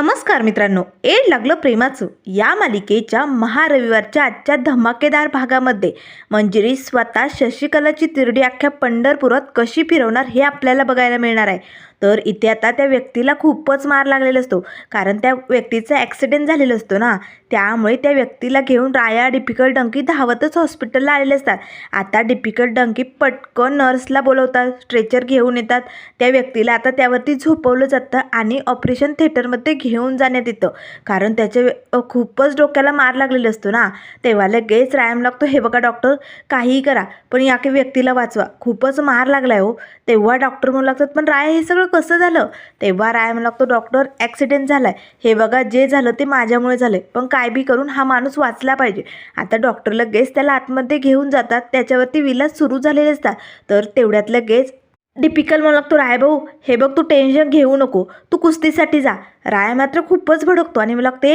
नमस्कार मित्रांनो एड लागलं प्रेमाचं. या मालिकेच्या महारविवारच्या आजच्या धमाकेदार भागामध्ये मंजिरी स्वतः शशिकलाची तिरडी अख्ख्या पंढरपुरात कशी फिरवणार हे आपल्याला बघायला मिळणार आहे. तर इथे आता त्या व्यक्तीला खूपच मार लागलेला असतो. कारण त्या व्यक्तीचा ॲक्सिडेंट झालेला असतो ना. त्यामुळे त्या व्यक्तीला घेऊन राया डिपिकल डंकी धावतच हॉस्पिटलला आलेले असतात. आता डिपिकल डंकी पटकन नर्सला बोलवतात स्ट्रेचर घेऊन येतात. त्या व्यक्तीला आता त्यावरती झोपवलं जातं आणि ऑपरेशन थिएटरमध्ये घेऊन जाण्यात येतं. कारण त्याच्या खूपच डोक्याला मार लागलेला असतो ना. तेव्हा लगेच रायम लागतो हे बघा डॉक्टर काहीही करा पण या व्यक्तीला वाचवा. खूपच मार लागलाय हो. तेव्हा डॉक्टर म्हणू लागतात पण राय हे सगळं कसं झालं? तेव्हा राय म्हणला लागतो डॉक्टर ॲक्सिडेंट झालाय. हे बघा जे झालं ते माझ्यामुळे झालं पण काय बी करून हा माणूस वाचला पाहिजे. आता डॉक्टर लगेच त्याला आतमध्ये घेऊन जातात. त्याच्यावरती विलास सुरू झालेले असतात. तर तेवढ्यात लगेच डिपिकल म्हणू लागतो राय भाऊ हे बघ तू टेन्शन घेऊ नको. तू कुस्तीसाठी जा. राय मात्र खूपच भडकतो आणि मला लागते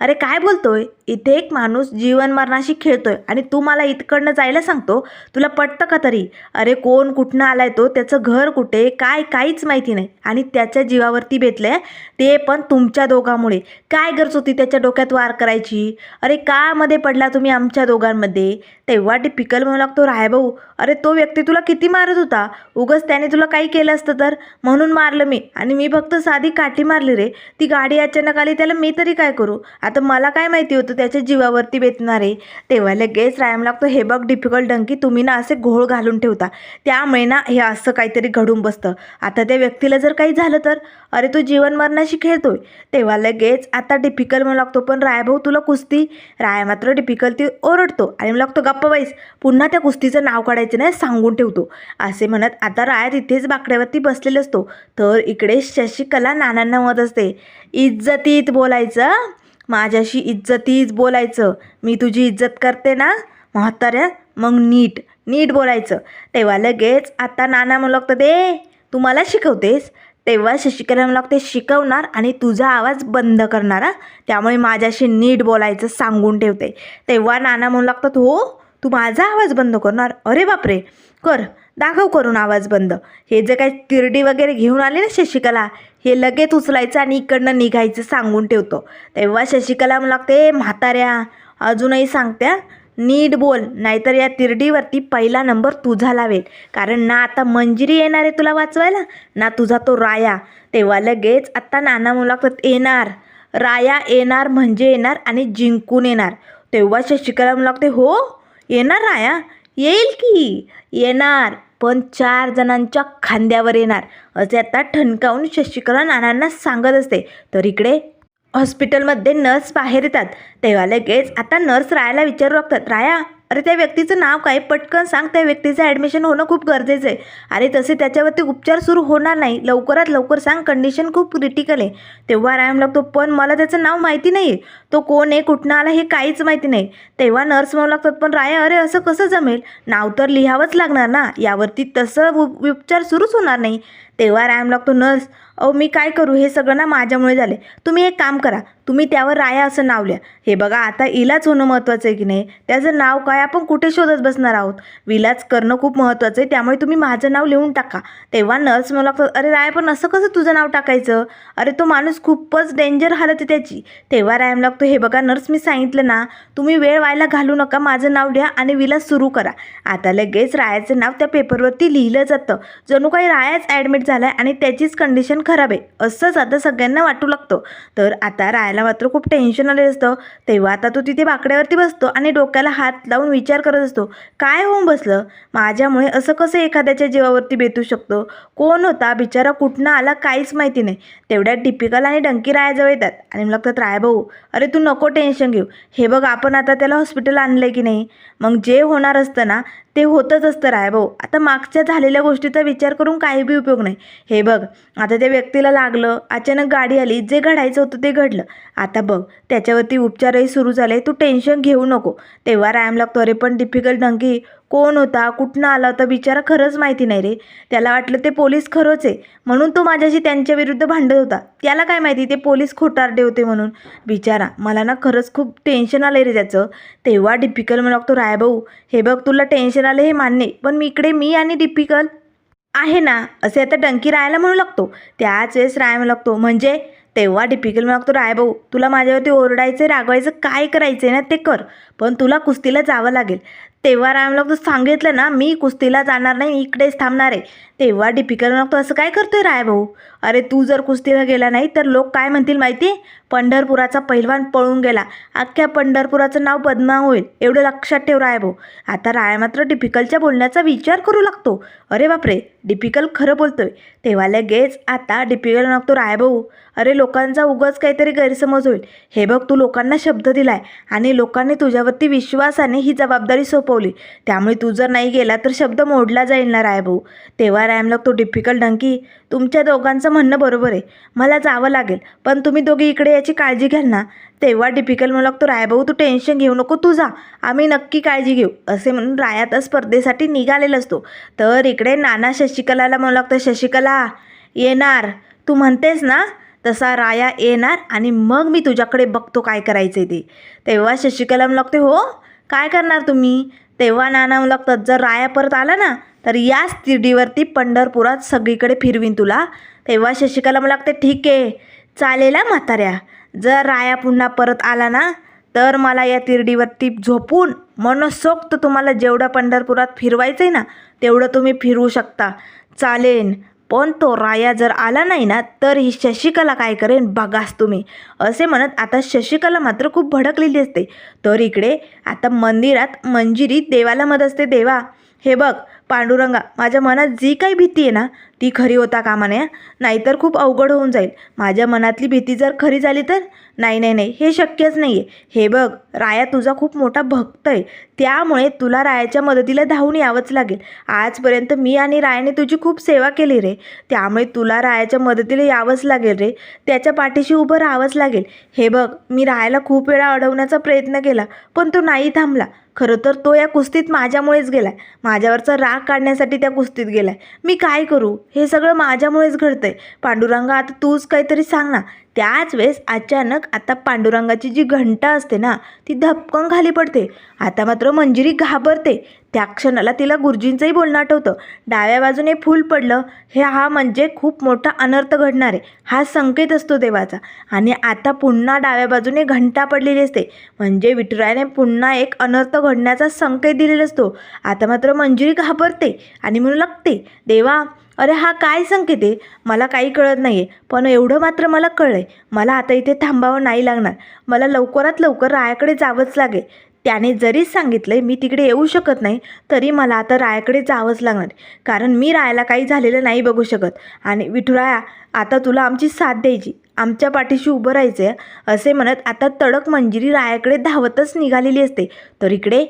अरे काय बोलतोय? इथे एक माणूस जीवन मरणाशी खेळतोय आणि तू मला इथकडनं जायला सांगतो तुला पटतं का तरी? अरे कोण कुठनं आलाय तो? त्याचं घर कुठे? काय? काहीच माहिती नाही. आणि त्याच्या जीवावरती बेतलंय ते पण तुमच्या दोघांमुळे. काय गरज होती त्याच्या डोक्यात वार करायची? अरे का मध्ये पडला तुम्ही आमच्या दोघांमध्ये? तेव्हा टिपिकल म्हणू लागतो राय भाऊ अरे तो व्यक्ती तुला किती मारत होता? उगस त्याने तुला काही केलं असतं तर? म्हणून मारलं मी. आणि मी फक्त साधी काठी मारली रे. ती गाडी अचानक आली त्याला मी तरी काय करू? आता मला काय माहिती होतं त्याच्या जीवावरती बेतणार आहे. तेव्हा लगेच रायम लागतो हे बघ डिफिकल्ट डंकी तुम्ही ना असे घोळ घालून ठेवता. त्यामुळे ना हे असं काहीतरी घडून बसतं. आता त्या व्यक्तीला जर काही झालं तर? अरे तू जीवन मरणाशी खेळतोय. तेव्हा लगेच आता डिफिकल म्हणू लागतो पण रायभाऊ तुला कुस्ती? राय मात्र डिफिकल ती ओरडतो आणि म्हणू लागतो गप्प बाईस पुन्हा त्या कुस्तीचं नाव काढायचं नाही सांगून ठेवतो. असे म्हणत आता राय तिथेच बाकड्यावरती बसलेला असतो. तर इकडे शशिकला नानांना मत असते. इज्जतीत बोलायचं. माझ्याशी इज्जतीत बोलायचं. मी तुझी इज्जत करते ना? म्हाताऱ्या मग नीट नीट बोलायचं. तेव्हा लगेच आता नाना म्हणू लागतं दे तू मला शिकवतेस. तेव्हा शशिकला म्हणू लागते शिकवणार आणि तुझा आवाज बंद करणार त्यामुळे माझ्याशी नीट बोलायचं सांगून ठेवते. तेव्हा नाना म्हणू लागतात हो तू माझा आवाज बंद करणार. अरे बापरे कर दाखव करून आवाज बंद. हे जे काही तिरडी वगैरे घेऊन आले ना शशिकला हे लगेच उचलायचं आणि इकडनं निघायचं सांगून ठेवतो. तेव्हा शशिकला मला लागते म्हाताऱ्या अजूनही सांगत्या नीट बोल नाहीतर या तिरडीवरती पहिला नंबर तुझा लावेल. कारण ना आता मंजिरी येणार आहे तुला वाचवायला ना तुझा तो राया. तेव्हा लगेच आत्ता नाना मुलाखत येणार राया येणार म्हणजे येणार आणि जिंकून येणार. तेव्हा शशिकला मुलाखते लागते हो येणार राया येईल की? येणार. पण चार जणांच्या खांद्यावर येणार. असे आता ठणकावून शशिकला नानांना सांगत असते. तर इकडे हॉस्पिटलमध्ये नर्स बाहेर येतात. तेव्हा लगेच आता नर्स रायाला विचारू लागतात. राया अरे त्या व्यक्तीचं नाव काय? पटकन सांग. त्या व्यक्तीचं ॲडमिशन होणं खूप गरजेचं आहे. अरे तसे त्याच्यावरती उपचार सुरू होणार नाही. लवकरात लवकर सांग. कंडिशन खूप क्रिटिकल आहे. तेव्हा रायम लागतो पण मला त्याचं नाव माहिती नाही आहे तो कोण आहे? कुठनं आला हे काहीच माहिती नाही. तेव्हा नर्स म्हणू लागतात पण राया अरे असं कसं जमेल? नाव तर लिहावंच लागणार ना. यावरती तसं उपचार सुरूच होणार नाही. तेव्हा रायम लागतो नर्स अहो मी काय करू? हे सगळं ना माझ्यामुळे झाले तुम्ही एक काम करा. तुम्ही त्यावर राया असं नाव लिहा. हे बघा आता इलाज होणं महत्त्वाचं आहे की नाही? त्याचं नाव काय? आपण कुठे शोधत बसणार आहोत? विलाज करणं खूप महत्त्वाचं आहे. त्यामुळे तुम्ही माझं नाव लिहून टाका. तेव्हा नर्स मला अरे राय पण असं कसं तुझं नाव टाकायचं? अरे तो माणूस खूपच डेंजर हालत आहे त्याची. तेव्हा रायम लागतो हे बघा नर्स मी सांगितलं ना तुम्ही वेळ व्हायला घालू नका. माझं नाव लिहा आणि विलाज सुरू करा. आता लगेच रायाचं नाव त्या पेपरवरती लिहिलं जातं. जणू काही रायाच ॲडमिट झाला आहे आणि त्याचीच कंडिशन खराब आहे. असंच आता सगळ्यांना वाटू लागतं. तर आता रायाला मात्र खूप टेन्शन आले असतं. तेव्हा आता तो तिथे बाकड्यावरती बसतो आणि डोक्याला हात लावून विचार करत असतो काय होऊन बसलं? माझ्यामुळे असं कसं एखाद्याच्या जीवावरती बेतू शकतो? कोण होता? बिचारा कुठनं आला? काहीच माहिती नाही. तेवढ्यात टिपिकल आणि डंकी रायाजवळ येतात. आणि मग लागतात राय भाऊ अरे तू नको टेन्शन घेऊ. हे बघ आपण आता त्याला हॉस्पिटल आणलं की नाही? मग जे होणार असतं ना ते होतच असतं राय भाऊ. आता मागच्या झालेल्या गोष्टीचा विचार करून काही बी उपयोग नाही. हे बघ आता त्या व्यक्तीला लागलं अचानक गाडी आली जे घडायचं होतं ते घडलं. आता बघ त्याच्यावरती उपचारही सुरू झाले तू टेन्शन घेऊ नको. तेव्हा रायम लागतो अरे पण डिफिकल्ट डंकी कोण होता कुठनं आला होता बिचारा खरंच माहिती नाही रे. त्याला वाटलं ते पोलीस खरंच आहे. म्हणून तो माझ्याशी त्यांच्या विरुद्ध भांडत होता. त्याला काय माहिती ते पोलीस खोटारडे होते म्हणून. बिचारा मला ना खरंच खूप टेन्शन आलं रे त्याचं. तेव्हा डिपिकल म्हणू लागतो रायभाऊ हे बघ तुला टेन्शन आलं हे मान्य पण मी इकडे मी आणि डिपिकल आहे ना? असे आता डंकी राहायला म्हणू लागतो. त्याच वेळेस राय म्हणू लागतो म्हणजे? तेव्हा डिपिकल म्हणतो राय भाऊ तुला माझ्यावरती ओरडायचं रागवायचं काय करायचं ना ते कर. पण तुला कुस्तीला जावं लागेल. तेव्हा राम लागतो सांगितलं ना मी कुस्तीला जाणार नाही इकडेच थांबणार आहे. तेव्हा डिपिकल म्हणतो असं काय करतोय राय भाऊ अरे तू जर कुस्तीला गेला नाही तर लोक काय म्हणतील माहिती? आहे पंढरपुराचा पहिलवान पळून गेला. अख्ख्या पंढरपुराचं नाव बदनाम होईल एवढं लक्षात ठेव राय भाऊ आता राय मात्र डिपिकलच्या बोलण्याचा विचार करू लागतो. अरे बापरे डिपिकल खरं बोलतोय. तेव्हा लगेच आता डिपिकल मागतो राय भाऊ अरे लोकांचा उगाच काहीतरी गैरसमज होईल. हे बघ तू लोकांना शब्द दिलाय आणि लोकांनी तुझ्यावरती विश्वासाने ही जबाबदारी सोपवली. त्यामुळे तू जर नाही गेला तर शब्द मोडला जाईल ना राय भाऊ तेव्हा रायम लागतो डिफिकल्ट डंकी तुमच्या दोघांचं म्हणणं बरोबर आहे. मला जावं लागेल. पण तुम्ही दोघे इकडे याची काळजी घ्याल ना. तेव्हा डिफिकल्ट मला लागतो रायभाऊ तू टेन्शन घेऊ नको तू जा. आम्ही नक्की काळजी घेऊ. असे म्हणून राया तर स्पर्धेसाठी निघालेला असतो. तर इकडे नाना शशिकलाला म्हणू लागतं शशिकला येणार. तू म्हणतेस ना तसा राया येणार आणि मग मी तुझ्याकडे बघतो काय करायचं ते. तेव्हा शशिकला म्हणू लागते हो काय करणार तुम्ही? तेव्हा नाना म्हणू लागतात जर राया परत आला ना तर याच तिरडीवरती पंढरपुरात सगळीकडे फिरवीन तुला. तेव्हा शशिकला मला लागते ठीक आहे चालेल हा म्हाताऱ्या. जर राया पुन्हा परत आला ना तर मला या तिरडीवरती झोपून मनसोक्त तुम्हाला जेवढं पंढरपुरात फिरवायचं आहे ना तेवढं तुम्ही फिरवू शकता. चालेन पण तो राया जर आला नाही ना तर ही शशिकला काय करेन? बघास तुम्ही. असे म्हणत आता शशिकला मात्र खूप भडकलेली असते. तर इकडे आता मंदिरात मंजिरी देवाला मत असते देवा. हे बघ पांडुरंगा माझ्या मनात जी काही भीती आहे ना ती खरी होता कामा नये. नाहीतर खूप अवघड होऊन जाईल. माझ्या मनातली भीती जर खरी झाली तर? नाही नाही नाही. हे शक्यच नाही आहे हे बघ राया तुझा खूप मोठा भक्त आहे. त्यामुळे तुला रायाच्या मदतीला धावून यावंच लागेल. आजपर्यंत मी आणि रायाने तुझी खूप सेवा केली रे. त्यामुळे तुला रायाच्या मदतीला यावंच लागेल रे. त्याच्या पाठीशी उभं राहावंच लागेल. हे बघ मी रायाला खूप वेळा अडवण्याचा प्रयत्न केला पण तो नाही थांबला. खरं तर तो या कुस्तीत माझ्यामुळेच गेलाय. माझ्यावरचा राग काढण्यासाठी त्या कुस्तीत गेलाय. मी काय करू? हे सगळं माझ्यामुळेच घडतंय. पांडुरंगा आता तूच काहीतरी सांग ना. त्याच वेळेस अचानक आता पांडुरंगाची जी घंटा असते ना ती धपकन खाली पडते. आता मात्र मंजिरी घाबरते. त्या क्षणाला तिला गुरुजींचंही बोलणं आठवतं. डाव्या बाजूने फूल पडलं हे हा म्हणजे खूप मोठा अनर्थ घडणार. आहे हा संकेत असतो देवाचा. आणि आता पुन्हा डाव्या बाजूने घंटा पडलेली असते. म्हणजे विठुरायाने पुन्हा एक अनर्थ घडण्याचा संकेत दिलेला असतो. आता मात्र मंजिरी घाबरते आणि म्हणू लागते देवा अरे हा काय संकेत आहे? मला काही कळत नाही आहे पण एवढं मात्र मला कळलं आहे मला आता इथे थांबावं नाही लागणार. मला लवकरात लवकर रायाकडे जावंच लागेल. त्याने जरी सांगितलं मी तिकडे येऊ शकत नाही तरी मला आता रायाकडे जावंच लागणार कारण मी रायाला काही झालेलं नाही बघू शकत. आणि विठुराया आता तुला आमची साथ द्यायची. आमच्या पाठीशी उभं राहायचं आहे असे म्हणत आता तडक मंजिरी रायाकडे धावतच निघालेली असते. तर इकडे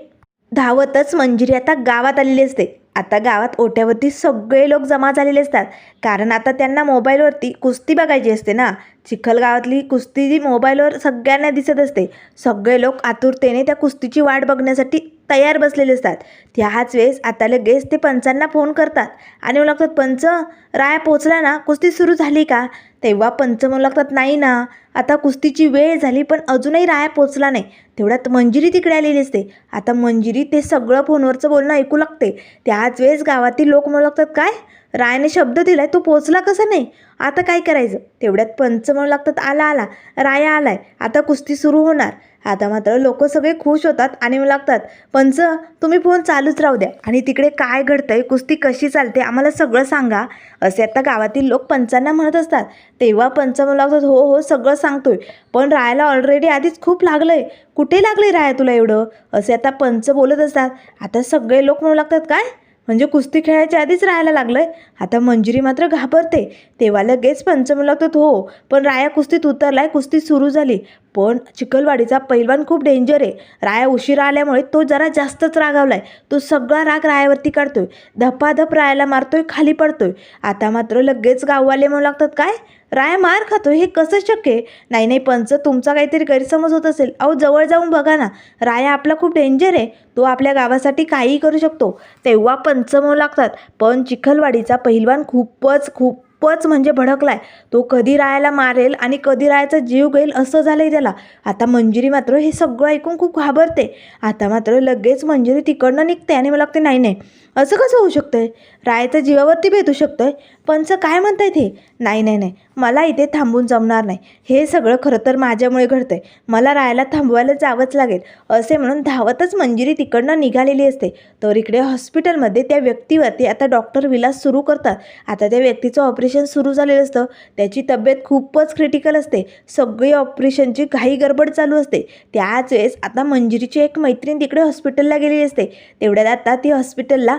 धावतच मंजिरी आता गावात आलेली असते. आता गावात ओट्यावरती सगळे लोक जमा झालेले असतात. कारण आता त्यांना मोबाईलवरती कुस्ती बघायची असते ना. चिखलगावातली कुस्ती जी मोबाईलवर सगळ्यांना दिसत असते. सगळे लोक आतुरतेने त्या कुस्तीची वाट बघण्यासाठी तयार बसलेले असतात. त्याच वेळेस आता लगेच ते पंचांना फोन करतात आणि म्हणू लागतात पंच राया पोचला ना? कुस्ती सुरू झाली का? तेव्हा पंच म्हणू लागतात नाही ना. आता कुस्तीची वेळ झाली पण अजूनही राया पोचला नाही. तेवढ्यात मंजिरी तिकडे आलेली असते. आता मंजिरी ते सगळं फोनवरचं बोलणं ऐकू लागते. त्याच वेळेस गावातील लोक म्हणू लागतात काय? रायाने शब्द दिलाय तो पोचला कसा नाही? आता काय करायचं? तेवढ्यात पंच म्हणू लागतात आला आला. राया आलाय. आता कुस्ती सुरू होणार. आता मात्र लोक सगळे खुश होतात आणि म्हणू लागतात पंच तुम्ही फोन चालूच राहू द्या. आणि तिकडे काय घडतंय? कुस्ती कशी चालते? आम्हाला सगळं सांगा. असे आता गावातील लोक पंचांना म्हणत असतात. तेव्हा पंच म्हणू लागतात हो हो सगळं सांगतोय. पण रायाला ऑलरेडी आधीच खूप लागलंय. कुठे लागलंय राया तुला एवढं? असे आता पंच बोलत असतात. आता सगळे लोक म्हणू लागतात काय? म्हणजे कुस्ती खेळायच्या आधीच राहायला लागलंय. आता मंजिरी मात्र घाबरते. तेव्हा लगेच पंच लागतात हो. पण राया कुस्तीत उतरलाय कुस्ती सुरू झाली. पण चिखलवाडीचा पैलवान खूप डेंजर आहे. राया उशिरा आल्यामुळे तो जरा जास्तच रागावलाय. तो सगळा राग रायावरती काढतोय. धपाधप रायाला मारतोय खाली पडतोय. आता मात्र लगेच गाववाले म्हणू लागतात काय? राया मार खातो हे कसं शक्य आहे? नाही नाही पंच तुमचा काहीतरी गैरसमज होत असेल. अहो जवळ जाऊन बघा ना. राया आपला खूप डेंजर आहे. तो आपल्या गावासाठी काहीही करू शकतो. तेव्हा पंच म्हणू लागतात. पण चिखलवाडीचा पहिलवान खूपच खूपच म्हणजे भडकलाय. तो कधी रायाला मारेल आणि कधी रायाचा जीव घेईल असं झालंय त्याला. आता मंजिरी मात्र हे सगळं ऐकून खूप घाबरते. आता मात्र लगेच मंजिरी तिकडनं निघते आणि मला लागते नाही नाही असं कसं होऊ शकतंय? रायाच्या जीवावरती भेटू शकतोय. पंच काय म्हणताय हे? नाही नाही नाही. मला इथे थांबून जमणार नाही. हे सगळं खरं तर माझ्यामुळे घडतंय. मला रायाला थांबवायला जावंच लागेल. असे म्हणून धावतच मंजिरी तिकडनं निघालेली असते. तर इकडे हॉस्पिटलमध्ये त्या व्यक्तीवरती आता डॉक्टर विलास सुरू करतात. आता त्या व्यक्तीचं ऑपरेशन सुरू झालेलं असतं. त्याची तब्येत खूपच क्रिटिकल असते. सगळी ऑपरेशनची घाई गडबड चालू असते. त्याच वेळेस आता मंजिरीची एक मैत्रीण तिकडे हॉस्पिटलला गेलेली असते. तेवढ्यात आता ती हॉस्पिटलला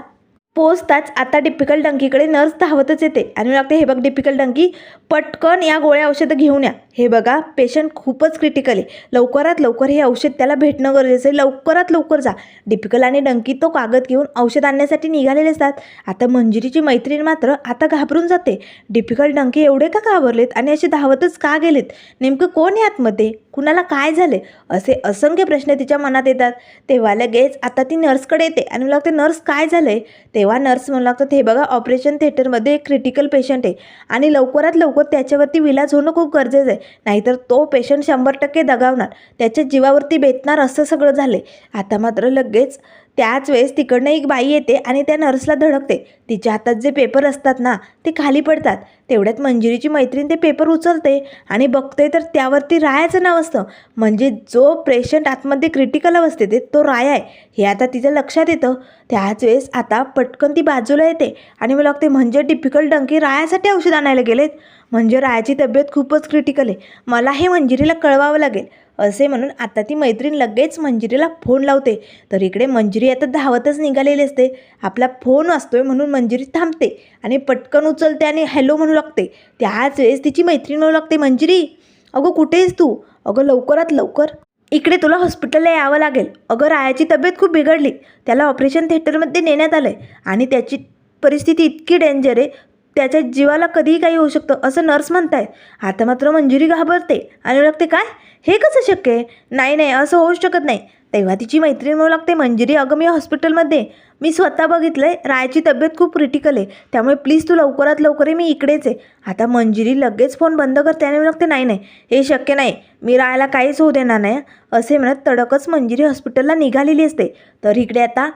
पोचताच आता डिपिकल डंकीकडे नर्स धावतच येते. आणि लागते हे बघ डिपिकल डंकी पटकन या गोळ्या औषधं घेऊन या. हे बघा पेशंट खूपच क्रिटिकल आहे. लवकरात लवकर हे औषध त्याला भेटणं गरजेचं आहे. लवकरात लवकर जा. डिपिकल आणि डंकी तो कागद घेऊन औषध आणण्यासाठी निघालेले असतात. आता मंजिरीची मैत्रीण मात्र आता घाबरून जाते. डिपिकल डंकी एवढे का घाबरलेत आणि असे धावतच का गेलेत? नेमकं कोण आहे आतमध्ये? कुणाला काय झाले असे असंख्य प्रश्न तिच्या मनात येतात. तेव्हा लगेच आता ती नर्सकडे येते आणि मला लागतं नर्स काय झालंय? तेव्हा नर्स म्हणू लागतात हे बघा ऑपरेशन थिएटरमध्ये एक क्रिटिकल पेशंट आहे आणि लवकरात लवकर त्याच्यावरती विलाज होणं खूप गरजेचं आहे. नाहीतर तो पेशंट शंभर टक्के दगावणार. त्याच्या जीवावरती बेतणार असं सगळं झालं आता मात्र लगेच त्याच वेळेस तिकडनं एक बाई येते आणि त्या नर्सला धडकते. तिच्या हातात जे पेपर असतात ना ते खाली पडतात. तेवढ्यात मंजिरीची मैत्रीण ते पेपर उचलते आणि बघते तर त्यावरती रायाचं नाव असतं. म्हणजे जो पेशंट आतमध्ये क्रिटिकल अवस्थेत आहे तो राया आहे. हे आता तिच्या लक्षात येतं. त्याच वेळेस आता पटकन ती बाजूला येते आणि मला वाटते म्हणजे डिफिकल्ट डंकी रायासाठी औषध आणायला गेलेत. म्हणजे रायाची तब्येत खूपच क्रिटिकल आहे. मला हे मंजिरीला कळवावं लागेल. असे म्हणून आता ती मैत्रीण लगेच मंजिरीला फोन लावते. तर इकडे मंजिरी आता धावतच निघालेली असते. आपला फोन असतोय म्हणून मंजिरी थांबते आणि पटकन उचलते आणि हॅलो म्हणू लागते. त्याच वेळेस तिची मैत्रीण म्हणू लागते मंजिरी अगं कुठे आहेस तू? अगं लवकरात लवकर. इकडे तुला हॉस्पिटलला यावं लागेल. अगं रायाची तब्येत खूप बिघडली. त्याला ऑपरेशन थिएटरमध्ये नेण्यात आलं आहे आणि त्याची परिस्थिती इतकी डेंजर आहे. त्याच्या जीवाला कधीही काही होऊ शकतं असं नर्स म्हणताय आता मात्र मंजुरी घाबरते. आणि लागते काय? हे कसं शक्य आहे? नाही नाही असं होऊ शकत नाही. तेव्हा तिची मैत्रीण म्हणू लागते मंजिरी अगं मी हॉस्पिटलमध्ये. मी स्वतः बघितलं आहे रायाची तब्येत खूप क्रिटिकल आहे. त्यामुळे प्लीज तू लवकरात लवकर मी इकडेच आहे. आता मंजिरी लगेच फोन बंद करते त्याने म्हणू लागते नाही नाही हे शक्य नाही. मी रायाला काहीच होऊ देणार नाही. असे म्हणत तडकच मंजिरी हॉस्पिटलला निघालेली असते. तर इकडे आता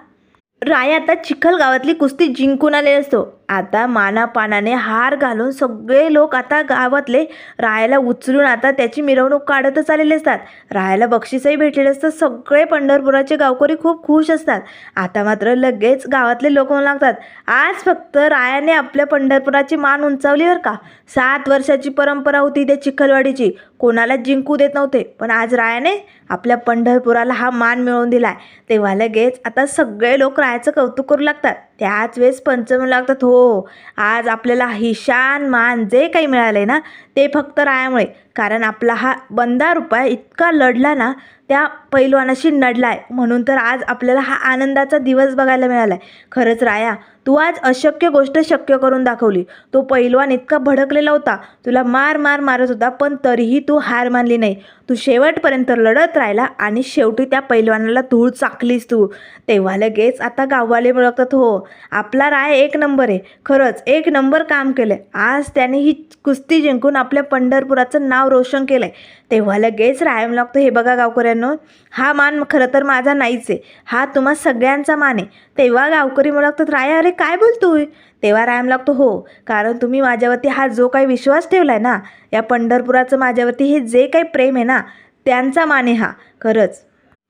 राय आता चिखल गावातली कुस्ती जिंकून आले असतो. आता मानापानाने हार घालून सगळे लोक आता गावातले रायाला उचलून आता त्याची मिरवणूक काढतच आलेले असतात. राहायला बक्षीसही भेटलेले असतात. सगळे पंढरपुराचे गावकरी खूप खुश असतात. आता मात्र लगेच गावातले लोक म्हणू लागतात आज फक्त रायाने आपल्या पंढरपुराची मान उंचावली बरं का? सात वर्षाची परंपरा होती त्या चिखलवाडीची. कोणाला जिंकू देत नव्हते. पण आज रायाने आपल्या पंढरपुराला हा मान मिळवून दिलाय. तेव्हा लगेच आता सगळे लोक रायाचं कौतुक करू लागतात. त्याच वेळेस पंच लागतात. हो आज आपल्याला हिशान मान जे काही मिळाले ना ते फक्त रायामुळे. कारण आपला हा बंदा रुपया इतका लढला ना त्या पैलवानाशी नडलाय. म्हणून तर आज आपल्याला हा आनंदाचा दिवस बघायला मिळाला आहे खरंच राया तू आज अशक्य गोष्ट शक्य करून दाखवली. तो पैलवान इतका भडकलेला होता. तुला मार मार मारत होता पण तरीही तू हार मानली नाही. तू शेवटपर्यंत लढत राहिला आणि शेवटी त्या पैलवानाला धूळ चाकलीस तू. तेव्हा लगेच आता गाववाले ओळखतात हो. आपला राय एक नंबर आहे. खरंच एक नंबर काम केलं आज त्याने ही कुस्ती जिंकून आपल्या पंढरपुराचं नाव रोशन केलं आहे तेव्हा लगेच रायम लागतो हे बघा गावकऱ्यांनो हा मान खरं तर माझा नाहीच आहे. हा तुम्हा सगळ्यांचा मान आहे. तेव्हा गावकरी मला राय अरे काय बोलतोय? तेव्हा रायम लागतो हो. कारण तुम्ही माझ्यावरती हा जो काही विश्वास ठेवला आहे ना या पंढरपुराचं माझ्यावरती हे जे काही प्रेम आहे ना त्यांचा माने हा. खरंच.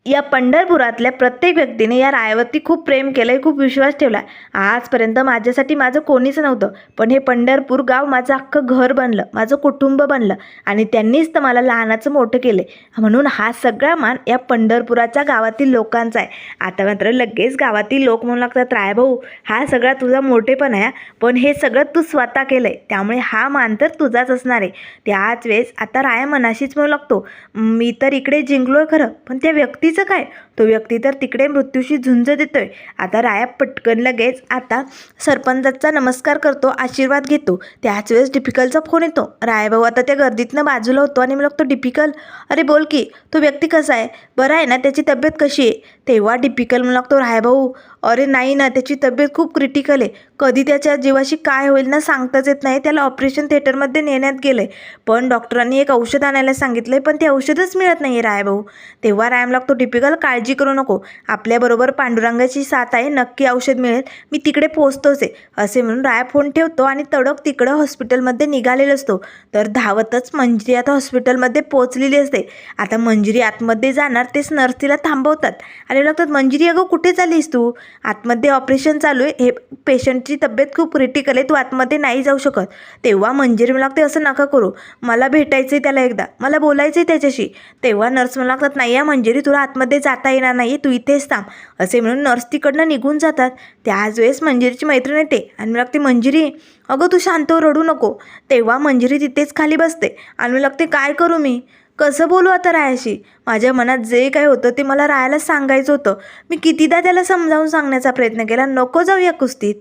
या पंढरपुरातल्या प्रत्येक व्यक्तीने या रायावरती खूप प्रेम केलं आहे खूप विश्वास ठेवला आहे आजपर्यंत माझ्यासाठी माझं कोणीच नव्हतं पण हे पंढरपूर गाव माझं अख्खं घर बनलं माझं कुटुंब बनलं आणि त्यांनीच तर मला लहानाचं मोठं केलं आहे म्हणून हा सगळा मान या पंढरपुराच्या गावातील लोकांचा आहे. आता मात्र लगेच गावातील लोक म्हणू लागतात रायभाऊ हा सगळा तुझा मोठेपण आहे पण हे सगळं तू स्वतः केलं आहे त्यामुळे हा मान तर तुझाच असणार आहे. त्याच वेळेस आता राया मनाशीच म्हणू लागतो मी तर इकडे जिंकलो आहे खरं पण त्या व्यक्तीचं काय? तो व्यक्ती तर तिकडे मृत्यूशी झुंज देतोय. आता राया पटकन लगेच आता सरपंचाचा नमस्कार करतो आशीर्वाद घेतो. त्याच वेळेस डिफिकलचा फोन येतो. रायभाऊ आता त्या गर्दीतनं बाजूला होतो आणि मग तो डिफिकल? अरे बोल की तो व्यक्ती कसा आहे? बरा आहे ना? त्याची तब्येत कशी आहे? तेव्हा डिफिकल मला लागतो रायभाऊ अरे नाही ना त्याची तब्येत खूप क्रिटिकल आहे. कधी त्याच्या जीवाशी काय होईल ना सांगताच येत नाही. त्याला ऑपरेशन थिएटरमध्ये नेण्यात गेलं आहे पण डॉक्टरांनी एक औषध आणायला सांगितलं आहे पण ते औषधच मिळत नाही आहे रायभाऊ तेव्हा रायम लागतो टिपिकल काळजी करू नको. आपल्याबरोबर पांडुरंगाची साथ आहे नक्की औषध मिळेल. मी तिकडे पोहोचतोच आहे असे म्हणून राया फोन ठेवतो आणि तडक तिकडं हॉस्पिटलमध्ये निघालेला असतो. तर धावतच मंजिरी आता हॉस्पिटलमध्ये पोचलेली असते. आता मंजिरी आतमध्ये जाणार तेच नर्स तिला थांबवतात. आणि लागतात मंजिरी अगं कुठे चाललीस तू? आतमध्ये ऑपरेशन चालू आहे. हे पेशंटची तब्येत खूप क्रिटिकल आहे तू आतमध्ये नाही जाऊ शकत. तेव्हा मंजिरी मला लागते असं नका करू. मला भेटायचं आहे त्याला एकदा. मला बोलायचं आहे त्याच्याशी. तेव्हा नर्स मला लागतात नाही या मंजिरी तुला आतमध्ये जाता येणार नाही तू इथेच थांब. असे म्हणून नर्स तिकडनं निघून जातात. त्याच वेळेस मंजिरीची मैत्रीण येते आणि मला लागते मंजिरी अगं तू शांत रडू नको. तेव्हा मंजिरी तिथेच खाली बसते आणि मला लागते काय करू मी? कसं बोलू आता रायाशी? माझ्या मनात जे काय होतं ते मला रायाला सांगायचं होतं. मी कितीदा त्याला समजावून सांगण्याचा प्रयत्न केला. नको जाऊया कुस्तीत.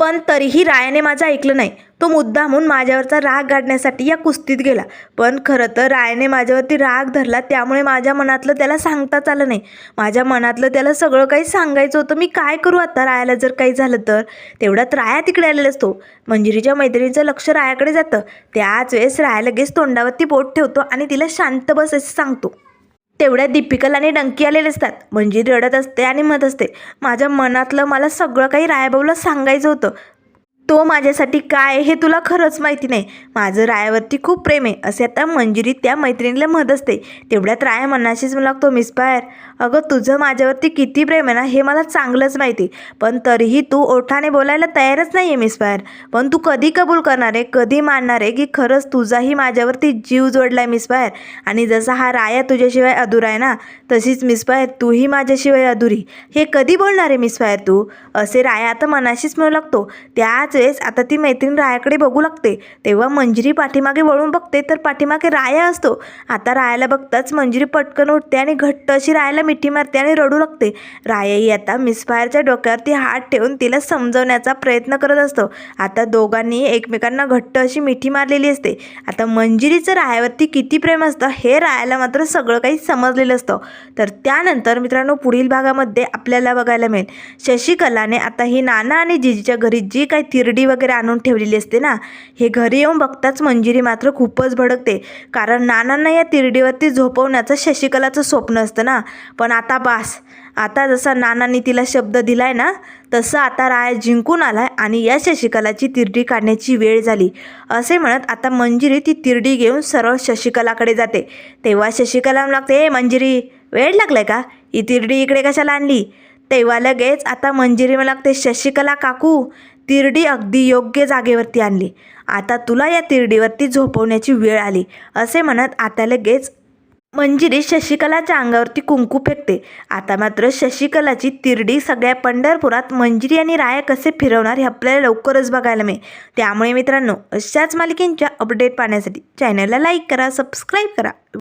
पण तरीही रायाने माझं ऐकलं नाही. तो मुद्दा म्हणून माझ्यावरचा राग गाडण्यासाठी या कुस्तीत गेला. पण खरं तर रायाने माझ्यावरती राग धरला त्यामुळे माझ्या मनातलं त्याला सांगताच आलं नाही. माझ्या मनातलं त्याला सगळं काही सांगायचं होतं. मी काय करू आता रायाला जर काही झालं तर? तेवढ्यात राया तिकडे आलेला असतो. मंजिरीच्या मैत्रिणीचं लक्ष रायाकडे जातं. त्याच वेळेस राया लगेच तोंडावरती बोट ठेवतो आणि तिला शांत बस असं सांगतो. तेवढ्या दीपिकल आणि डंकी आलेले असतात. म्हणजे रडत असते आणि म्हणत असते माझ्या मनातलं मला सगळं काही रायबाऊला सांगायचं होतं. तो माझ्यासाठी काय हे तुला खरंच माहिती नाही. माझं रायावरती खूप प्रेम आहे. असे आता मंजिरी त्या मैत्रिणीला म्हणत असते तेवढ्यात राया मनाशीच मला लागतो मिस्पायर अगं तुझं माझ्यावरती किती प्रेम आहे ना हे मला चांगलंच माहिती. पण तरीही तू ओठाने बोलायला तयारच नाही आहे मिस फायर. पण तू कधी कबूल करणार आहे कधी मानणार आहे की खरंच तुझाही माझ्यावरती जीव जोडला आहे मिस फायर? आणि जसा हा राया तुझ्याशिवाय अधुरा आहे ना तशीच मिस फायर तूही माझ्याशिवाय अधुरी. हे कधी बोलणार आहे मिस फायर तू? असे राया आता मनाशीच म्हणू लागतो. त्याच वेळेस आता ती मैत्रीण रायाकडे बघू लागते. तेव्हा मंजिरी पाठीमागे वळून बघते तर पाठीमागे राया असतो. आता रायाला बघताच मंजिरी पटकन उठते आणि घट्ट अशी रायाला मिठी मारते आणि रडू लागते. रायाही आता मिसफायरच्या डोक्यावरती हात ठेवून तिला समजवण्याचा प्रयत्न करत असतो. आता दोघांनी एकमेकांना घट्ट अशी मिठी मारलेली असते. आता मंजिरीचं रायावरती किती प्रेम असतं हे रायाला मात्र सगळं काही समजलेलं असतं. तर त्यानंतर मित्रांनो पुढील भागामध्ये आपल्याला बघायला मिळेल. शशिकलाने आता ही नाना आणि जिजीच्या घरी जी काही तिरडी वगैरे आणून ठेवलेली असते ना हे घरी येऊन बघताच मंजिरी मात्र खूपच भडकते. कारण नानांना या तिरडीवरती झोपवण्याचं शशिकलाचं स्वप्न असतं ना. पण आता बास. आता जसा नानांनी तिला शब्द दिलाय ना तसं आता राय जिंकून आलाय आणि या शशिकलाची तिरडी काढण्याची वेळ झाली. असे म्हणत आता मंजिरी ती तिरडी घेऊन सरळ शशिकलाकडे जाते. तेव्हा शशिकला लागते ए मंजिरी वेळ लागलाय का? ही तिरडी इकडे कशाला आणली? तेव्हा लगेच आता मंजिरी मला लागते शशिकला काकू तिरडी अगदी योग्य जागेवरती आणली. आता तुला या तिरडीवरती झोपवण्याची वेळ आली. असे म्हणत आता लगेच मंजिरी शशिकलाच्या अंगावरती कुंकू फेकते. आता मात्र शशिकलाची तिरडी सगळ्या पंढरपुरात मंजिरी आणि राया कसे फिरवणार हे आपल्याला लवकरच बघायला मिळेल. त्यामुळे मित्रांनो अशाच मालिकेंच्या अपडेट पाहण्यासाठी चॅनलला लाईक करा सबस्क्राईब करा.